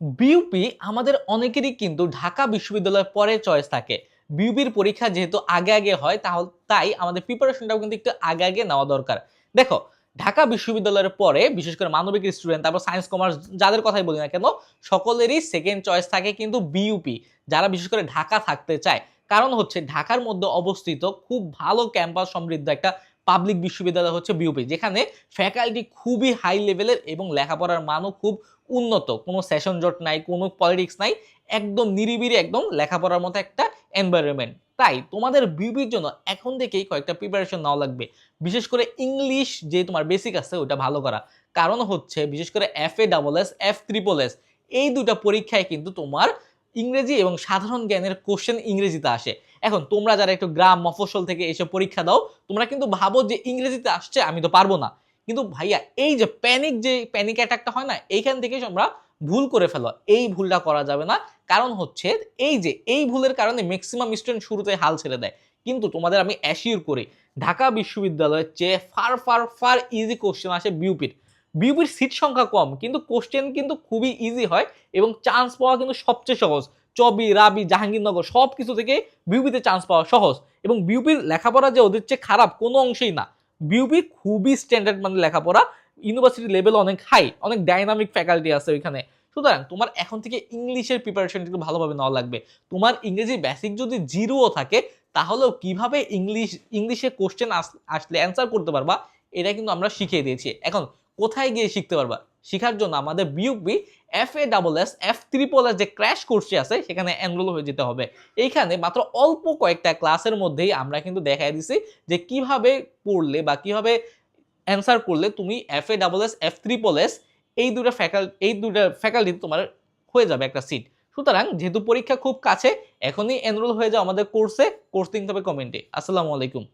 BUP আমাদের অনেকেরই কিন্তু ঢাকা বিশ্ববিদ্যালয়ের পরে চয়েস থাকে। বিউপির পরীক্ষা যেহেতু আগে আগে হয়, তাহলে, তাই আমাদের প্রিপারেশনটাও কিন্তু একটু আগে আগে নেওয়া দরকার। দেখো, ঢাকা বিশ্ববিদ্যালয়ের পরে, বিশেষ করে মানবিক স্টুডেন্ট তারপর সায়েন্স কমার্স যাদের কথাই বলি না কেন, সকলেরই সেকেন্ড চয়েস থাকে কিন্তু বিউপি যারা বিশেষ করে ঢাকা থাকতে চায়, কারণ হচ্ছে ঢাকার মধ্যে অবস্থিত খুব ভালো ক্যাম্পাস সমৃদ্ধ একটা পাবলিক বিশ্ববিদ্যালয় হচ্ছে বিউপি যেখানে ফ্যাকাল্টি খুবই হাই লেভেলের এবং লেখাপড়ার মানও খুব উন্নত। কোনো সেশন জট নাই, কোনো পলিটিক্স নাই, একদম নিরিবিরি একদম লেখাপড়ার মতো একটা এনভায়রনমেন্ট তাই তোমাদের বিউপির জন্য এখন থেকেই কয়েকটা প্রিপারেশন নেওয়া লাগবে। বিশেষ করে ইংলিশ যে তোমার বেসিক আছে ওটা ভালো করা। কারণ হচ্ছে, বিশেষ করে F A double S F triple S এই দুটা পরীক্ষায় কিন্তু তোমার ইংরেজি এবং সাধারণ জ্ঞানের কোশ্চেন ইংরেজিতে আসে। এখন তোমরা যারা একটু গ্রাম, মফস্বল থেকে এসে পরীক্ষা দাও, তোমরা কিন্তু ভাবো যে ইংরেজিতে আসছে, আমি তো পারব না। কিন্তু ভাইয়া, এই যে প্যানিক যে প্যানিক অ্যাটাকটা হয় না, এইখান থেকে তোমরা ভুল করে ফেলো। এই ভুলটা করা যাবে না। কারণ হচ্ছে, এই যে, এই ভুলের কারণে ম্যাক্সিমাম স্টুডেন্ট শুরুতে হাল ছেড়ে দেয়। কিন্তু তোমাদের আমি অ্যাসিওর করি, ঢাকা বিশ্ববিদ্যালয়ের চেয়ে far far far easy question আসে বিউপির বিউপির সিট সংখ্যা কম, কিন্তু কোশ্চেন কিন্তু খুবই ইজি হয় এবং চান্স পাওয়া কিন্তু সবচেয়ে সহজ। চবি, রাবি, জাহাঙ্গীরনগর সব কিছু থেকে বিউপিতে চান্স পাওয়া সহজ এবং বিউপির লেখাপড়া যে ওদের চেয়ে খারাপ কোনো অংশেই না। বিউপি খুবই স্ট্যান্ডার্ড মানে লেখাপড়া ইউনিভার্সিটি লেভেল অনেক হাই অনেক ডাইনামিক ফ্যাকাল্টি আছে ওইখানে। সুতরাং তোমার এখন থেকে ইংলিশের প্রিপারেশন একটু ভালোভাবে নেওয়া লাগবে। তোমার ইংরেজি বেসিক যদি জিরোও থাকে, তাহলেও কীভাবে ইংলিশ ইংলিশে কোশ্চেন আসলে অ্যান্সার করতে পারবা, এটা কিন্তু আমরা শিখিয়ে দিয়েছি। এখন কোথায় গিয়ে শিখতে পারবা? শেখার জন্য আমাদের BUP F A double S F triple S যে ক্র্যাশ কোর্সটি আছে, সেখানে এনরোল হয়ে যেতে হবে। এইখানে মাত্র অল্প কয়েকটা ক্লাসের মধ্যেই আমরা কিন্তু দেখাই দিছি যে কীভাবে পড়লে বা কীভাবে অ্যান্সার করলে তুমি F A double S F triple S এই দুটো ফ্যাকাল এই দুটো ফ্যাকাল্টি তোমার হয়ে যাবে একটা সিট সুতরাং যেহেতু পরীক্ষা খুব কাছে, এখনই এনরোল হয়ে যাও আমাদের কোর্সে কোর্স লিঙ্ক হবে কমেন্টে আসসালামু আলাইকুম।